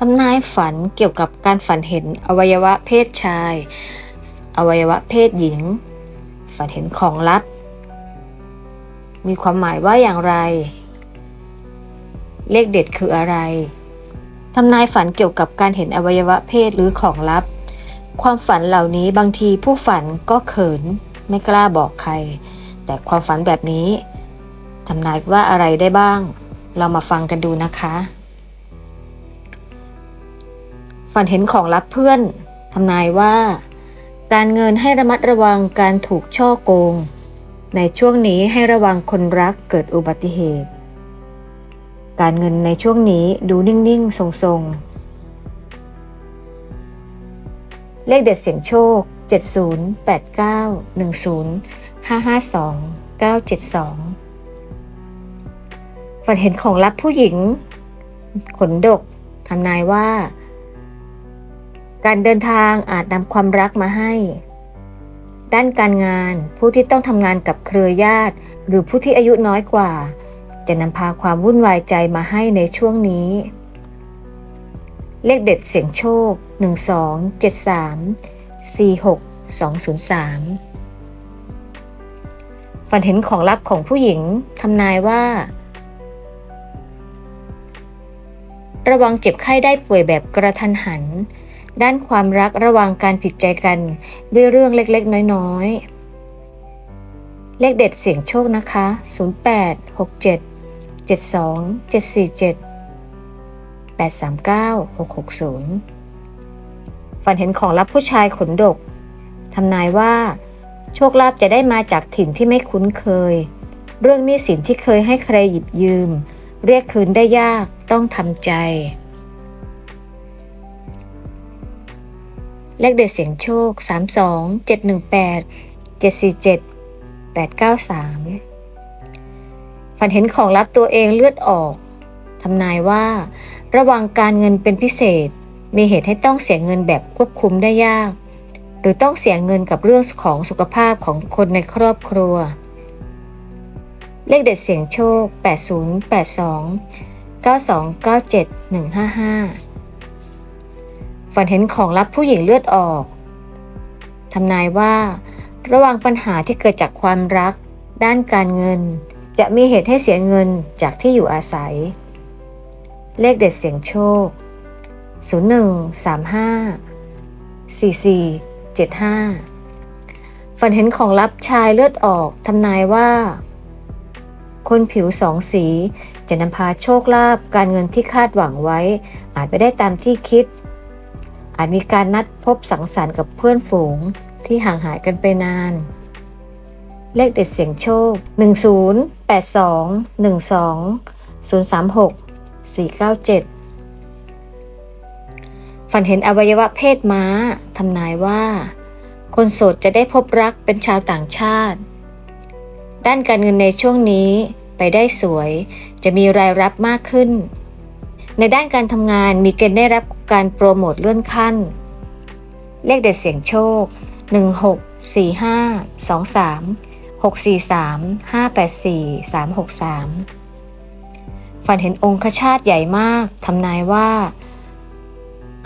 ทำนายฝันเกี่ยวกับการฝันเห็นอวัยวะเพศชาย อวัยวะเพศหญิง ฝันเห็นของลับ มีความหมายว่าอย่างไร เลขเด็ดคืออะไรทำนายฝันเกี่ยวกับการเห็นอวัยวะเพศหรือของลับ ความฝันเหล่านี้บางทีผู้ฝันก็เขินไม่กล้าบอกใคร แต่ความฝันแบบนี้ทำนายว่าอะไรได้บ้าง เรามาฟังกันดูนะคะ ฝันเห็นของลับเพื่อนทำนายว่า การเงินให้ระมัดระวังการถูกช่อโกง ในช่วงนี้ให้ระวังคนรักเกิดอุบัติเหตุ การเงินในช่วงนี้ดูนิ่งๆ ทรงๆ เลขเด็ดเสียงโชค 70 89 10 552 972 ฝันเห็นของลับผู้หญิง ขนดกทำนายว่า การเดินทางอาจนำความรักมาให้ ด้านการงานผู้ที่ต้องทำงานกับเครือญาติ หรือผู้ที่อายุน้อยกว่า จะนำพาความวุ่นวายใจมาให้ในช่วงนี้ เลขเด็ดเสียงโชค 12 73 46 203ฝันเห็นของลับของผู้หญิงทำนายว่า ระวังเจ็บไข้ได้ป่วยแบบกระทันหัน ด้านความรักระวังการผิดใจกัน ด้วยเรื่องเล็กๆ น้อยๆ เลขเด็ดเสียงโชคนะคะ 08 67 72 747 839 660 ฝันเห็นของลับผู้ชายขนดก ทำนายว่า โชคลาภจะได้มาจากถิ่นที่ไม่คุ้นเคย เรื่องหนี้สินที่เคยให้ใครหยิบยืม เรียกคืนได้ยากต้องทำใจ เลขเด็ดเสียงโชค 32 718 747 893 ฝันเห็นของลับตัวเองเลือดออก ทำนายว่า ระวังการเงินเป็นพิเศษ มีเหตุให้ต้องเสียเงินแบบควบคุมได้ยาก หรือต้องเสียเงินกับเรื่องของสุขภาพของคนในครอบครัว เลขเด็ดเสียงโชค 80 82 9297 155 ฝันเห็นของลับผู้หญิงเลือดออกทำนายว่า ระวังปัญหาที่เกิดจากความรัก ด้านการเงิน จะมีเหตุให้เสียเงินจากที่อยู่อาศัย เลขเด็ดเสียงโชค 01 35 44 75 ฝันเห็นของลับชายเลือดออกทำนายว่า คนผิวสองสีจะนำพาโชคลาภการเงินที่คาดหวังไว้ อาจไปได้ตามที่คิด อาจมีการนัดพบสังสรรค์กับเพื่อนฝูงที่ห่างหายกันไปนาน เลขเด็ดเสียงโชค 10 82 12 036 497 ฝันเห็นอวัยวะเพศม้าทำนายว่า คนโสดจะได้พบรักเป็นชาวต่างชาติ ด้านการเงินในช่วงนี้ไปได้สวยจะมีรายรับมากขึ้น ในด้านการทำงานมีเกณฑ์ได้รับการโปรโมทเลื่อนขั้น เลขเด็ดเสียงโชค 16 45 23 643 584 363 ฝันเห็นองคชาตใหญ่มากทำนายว่า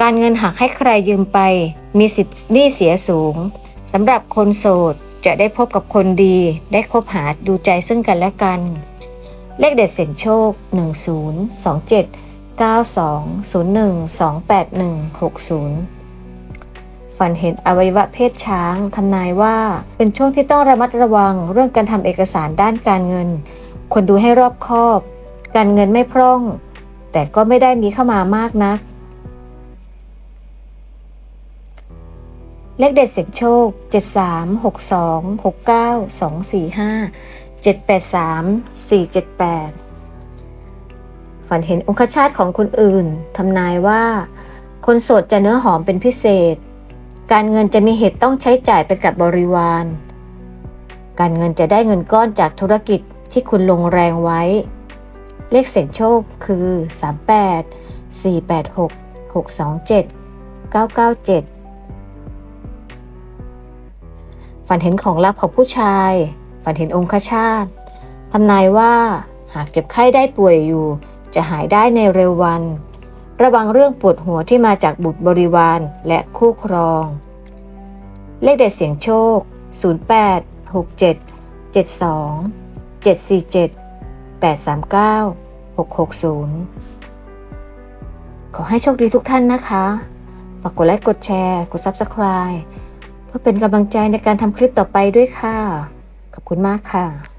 การเงินหากให้ใครยืมไป มีสิทธิ์หนี้เสียสูงสำหรับคนโสดจะได้พบกับคนดี ได้คบหาดูใจซึ่งกันและกัน เลขเด็ดเสียงโชค 10 27 92 01 281 60 ฝันเห็นอวัยวะเพศช้างทำนายว่าเป็นช่วงที่ต้องระมัดระวังเรื่องการทำเอกสารด้านการเงิน ควรดูให้รอบคอบ การเงินไม่พร่อง แต่ก็ไม่ได้มีเข้ามามากนัก เลขเด็ดเสียงโชค 73 62 69 245 783 478 ฝันเห็นองคชาตของคนอื่นทำนายว่า คนโสดจะเนื้อหอมเป็นพิเศษ การเงินจะมีเหตุต้องใช้จ่ายไปกับบริวาร การเงินจะได้เงินก้อนจากธุรกิจที่คุณลงแรงไว้ เลขเสียงโชคคือ 38 486 627 997 ฝันเห็นของลับของผู้ชาย ฝันเห็นองคชาตทำนายว่าหากเจ็บไข้ได้ป่วยอยู่ จะหายได้ในเร็ววัน ระวังเรื่องปวดหัวที่มาจากบุตรบริวารและคู่ครอง เลขเด็ดเสียงโชค 08 67 72 747 839 660 ขอให้โชคดีทุกท่านนะคะ ฝากกดไลค์ กดแชร์ กด Subscribe เพื่อเป็นกำลังใจในการทำคลิปต่อไปด้วยค่ะ ขอบคุณมากค่ะ